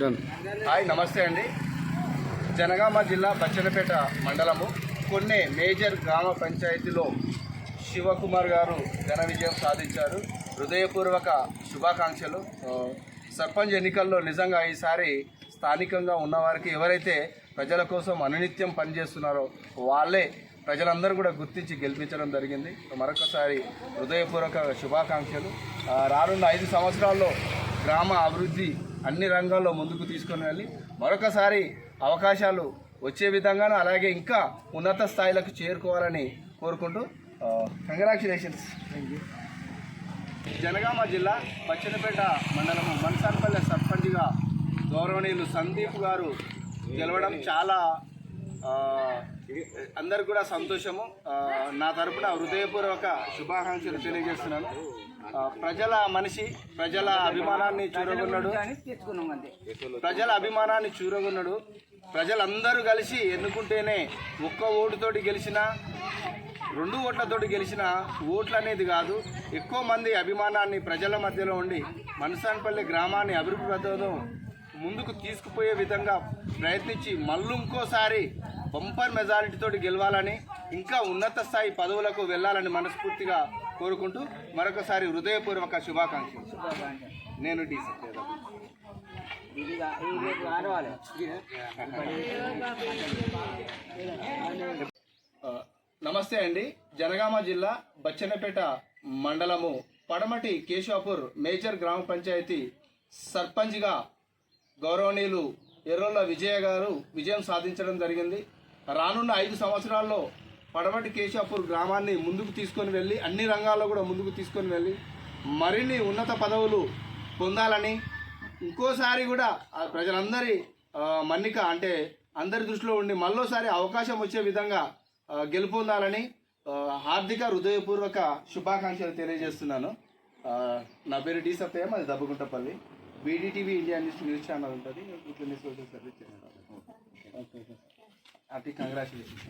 Done hi నమస్తే అండి. జనగామ జిల్లా బచ్చనపేట మండలము కొన్ని మేజర్ గ్రామ పంచాయతీలో శివకుమార్ గారు ఘన విజయం సాధించారు. హృదయపూర్వక శుభాకాంక్షలు. సర్పంచ్ ఎన్నికల్లో నిజంగా ఈసారి స్థానికంగా ఉన్నవారికి ఎవరైతే ప్రజల కోసం అనునిత్యం పనిచేస్తున్నారో వాళ్ళే ప్రజలందరూ కూడా గుర్తించి గెలిపించడం జరిగింది. మరొకసారి హృదయపూర్వక శుభాకాంక్షలు. రానున్న ఐదు సంవత్సరాల్లో గ్రామ అభివృద్ధి అన్ని రంగాల్లో ముందుకు తీసుకొని వెళ్ళి మరొకసారి అవకాశాలు వచ్చే విధంగాను అలాగే ఇంకా ఉన్నత స్థాయిలకు చేరుకోవాలని కోరుకుంటూ కంగ్రాచులేషన్స్ జనగామ జిల్లా పచ్చనపేట మండలము మన్సాన్పల్లె సర్పంచ్గా గౌరవనీయులు సందీప్ గారు గెలవడం చాలా అందరికి కూడా సంతోషము. నా తరపున హృదయపూర్వక శుభాకాంక్షలు తెలియజేస్తున్నాను. ప్రజల మనిషి ప్రజల అభిమానాన్ని చూరగొన్నాడు. ప్రజల అభిమానాన్ని చూరగొన్నాడు. ప్రజలందరూ కలిసి ఎన్నుకుంటేనే ఒక్క ఓటుతోటి గెలిచినా రెండు ఓట్లతోటి గెలిచిన ఓట్లు అనేది కాదు. ఎక్కువ మంది అభిమానాన్ని ప్రజల మధ్యలో ఉండి మనసాన్పల్లి గ్రామాన్ని అభివృద్ధి ముందుకు తీసుకుపోయే విధంగా ప్రయత్నించి మళ్ళీ ఇంకోసారి బంపర్ మెజారిటీతో గెలవాలని ఇంకా ఉన్నత స్థాయి పదవులకు వెళ్ళాలని మనస్ఫూర్తిగా కోరుకుంటూ మరొకసారి హృదయపూర్వక శుభాకాంక్షలు. నేను నమస్తే అండి. జనగామ జిల్లా బచ్చన్నపేట మండలము పడమటి కేశవాపూర్ మేజర్ గ్రామ పంచాయతీ సర్పంచ్గా గౌరవనీయులు ఎర్రొల్ల విజయ గారు విజయం సాధించడం జరిగింది. రానున్న ఐదు సంవత్సరాల్లో పడమటి కేశాపూర్ గ్రామాన్ని ముందుకు తీసుకొని వెళ్ళి అన్ని రంగాల్లో కూడా ముందుకు తీసుకొని వెళ్ళి మరిన్ని ఉన్నత పదవులు పొందాలని ఇంకోసారి కూడా ప్రజలందరి మన్నిక అంటే అందరి దృష్టిలో ఉండి మళ్ళోసారి అవకాశం వచ్చే విధంగా గెలుపొందాలని హార్దిక హృదయపూర్వక శుభాకాంక్షలు తెలియజేస్తున్నాను. నా పేరు డి సత్య మాది Dabbaguntapalli. BDTV India news news channel ఉంటుంది. ఇట్లా news service channel okay happy congratulations